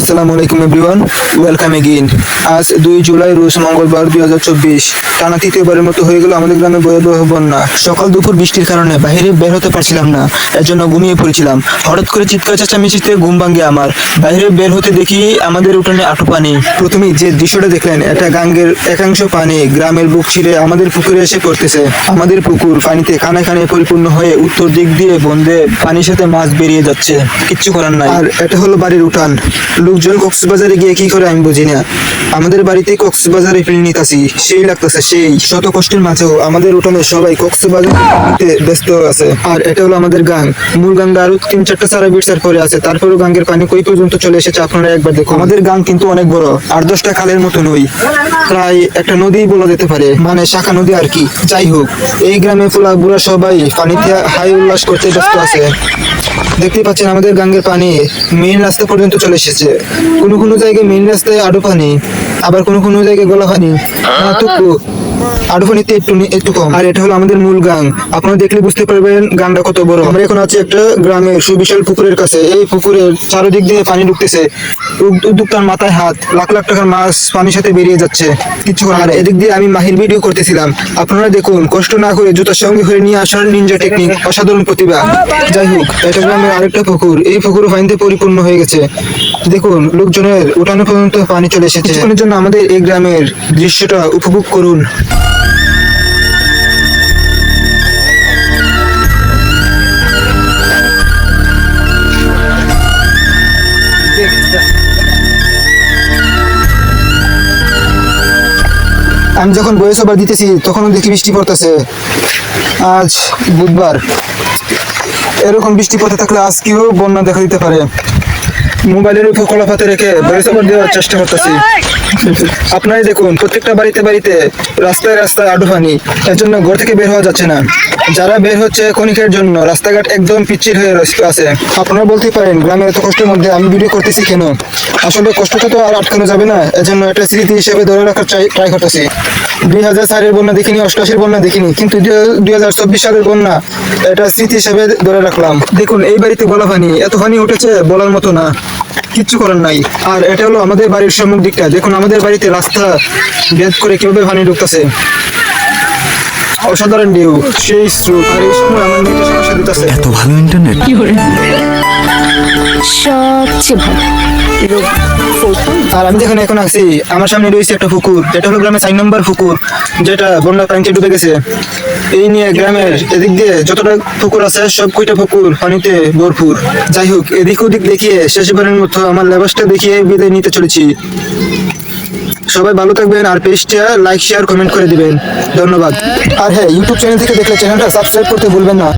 আসসালামু আলাইকুম everyone, welcome again. আজ দুই জুলাই, রোজ মঙ্গলবার, দুই হাজার চব্বিশ। টানা তৃতীয়বারের মতো হয়ে গেল আমাদের গ্রামে ভয়াবহ বন্যা। সকাল দুপুর বৃষ্টির কারণে বাইরে বের হতে পারছিলাম না এর জন্য ঘুমিয়ে পড়েছিলাম। হঠাৎ করে চিৎকার চেঁচামেচিতে ঘুম ভাঙে আমার। বাইরে বের হতে দেখি আমাদের উঠানে আটু পানি। প্রথমেই যে দৃশ্যটা দেখলেন, এটা গাঙ্গের একাংশ পানি। গ্রামের বুক ছিঁড়ে আমাদের পুকুরে এসে পড়তেছে। আমাদের পুকুর পানিতে খানে খানে পরিপূর্ণ হয়ে উত্তর দিক দিয়ে বন্ধে পানির সাথে মাছ বেরিয়ে যাচ্ছে। কিচ্ছু করার নাই। আর এটা হলো বাড়ির উঠান। লোকজন কক্সবাজারে গিয়ে কি করে আমি বুঝি না। আমাদের বাড়িতে কক্সবাজারে ফিরে নিতেছি সেই লাগতেছে, সেই। শত কষ্টের মাঝেও আমাদের উঠানে সবাই কক্সবাজারে ব্যস্ত আছে। আর এটা হলো আমাদের গাং মূল গাঙ্গা আরও তিন চারটা সারা বিটসার পরে আছে। তারপরেও গাঙ্গের পানি কই পর্যন্ত চলে এসেছে আপনারা একবার দেখুন। আমাদের গাং কিন্তু অনেক বড়। আট দশটা খালের মতো নই প্রায় একটা নদী বলা যেতে পারে। মানে শাখা নদী আর কি। যাই হোক, এই গ্রামে পোলা বুড়া সবাই পানিতে হাই উল্লাস করতে ব্যস্ত আছে। দেখতেই পাচ্ছেন আমাদের গাঙ্গের পানি মেন রাস্তা পর্যন্ত চলে এসেছে। কোনো কোনো জায়গায় মেন রাস্তায় আরও পানি আবার কোনো কোনো জায়গায় গোলা পানি। টুকু একটু একটু কম। আর এটা হলো আমাদের মূল গাং। আপনারা দেখলে বুঝতে পারবেন গাংটা কত বড়। আমরা এখন আছি একটা গ্রামের সুবিশাল পুকুরের কাছে। এই পুকুরের চারিদিক দিয়ে পানি ঢুকতেছে। উদ্যোক্তার মাথায় হাত। লাখ লাখ টাকার মাছ পানির সাথে বেরিয়ে যাচ্ছে। কিছু আর এদিক দিয়ে আমি মাহির ভিডিও করতেছিলাম। আপনারা দেখুন, কষ্ট না করে জুতার সঙ্গে হয়ে নিয়ে আসার নিনজা টেকনিক অসাধারণ প্রতিভা। যাই হোক, এটা গ্রামের আরেকটা পুকুর। এই পুকুর পানিতে পরিপূর্ণ হয়ে গেছে। দেখুন, লোকজনের উঠানো পর্যন্ত পানি চলে এসেছে। কিছুক্ষণের জন্য আমাদের এই গ্রামের দৃশ্যটা উপভোগ করুন। আমি যখন বয়স ওভার দিতেছি, তখনও দেখি বৃষ্টি পড়তেছে। আজ বুধবার। এরকম বৃষ্টি পড়তে থাকলে আজ আজকেও বন্যা দেখা দিতে পারে? মোবাইলের উপর কলা পাতে রেখে ভয়েস দেওয়ার চেষ্টা করতেছি। আপনারাই দেখুন প্রত্যেকটা বাড়িতে বাড়িতে রাস্তায় রাস্তায় আডু পানি এর জন্য ঘর থেকে বের হওয়া যাচ্ছে না। যারা বের হচ্ছে ক্ষণিকের জন্য রাস্তাঘাট একদম পিচ্ছিল হয়ে আছে। আপনারা বলতে পারেন গ্রামের এত কষ্টের মধ্যে আমি ভিডিও করতেছি কেন? আসলে কষ্টটা তো আর আটকানো যাবে না। এজন্য একটা স্মৃতি হিসেবে ধরে রাখার ট্রাই করতেছি। দুই হাজার চারের বন্যা দেখিনি অষ্টআশির বন্যা দেখিনি কিন্তু দুই হাজার চব্বিশ সালের বন্যা এটা স্মৃতি হিসেবে ধরে রাখলাম। দেখুন এই বাড়িতে গলা পানি এত পানি উঠেছে বলার মতো না কিচ্ছু করার নাই। আর এটা হলো আমাদের বাড়ির সম্মুখ দিকটা। দেখুন আমাদের বাড়িতে রাস্তা ভেদ করে কীভাবে পানি ঢুকতেছে। অসাধারণ ভিউ সেই স্রোত আর এই সময় আমার মেয়েকে সমস্যা দিতেছে। এত ভালো ইন্টারনেট সবচেয়ে ভালো। আর আমি যেখানে এখন আছি। আমার সামনে রয়েছে একটা পুকুর। যেটা হলো গ্রামের চার নম্বর পুকুর, যেটা বন্যা পানিতে ডুবে গেছে। এই নিয়ে গ্রামের এদিক দিয়ে যতটা পুকুর আছে, সব কয়টা পুকুর পানিতে ভরপুর। যাই হোক, এদিক ওদিক দেখিয়ে শেষবারের মতো আমার লেবাসটা দেখিয়ে বিদায় নিতে চলেছি। সবাই ভালো থাকবেন আর পেজটা লাইক শেয়ার কমেন্ট করে দিবেন। ধন্যবাদ। আর হ্যাঁ ইউটিউব চ্যানেল থেকে দেখলে চ্যানেলটা সাবস্ক্রাইব করতে ভুলবেন না।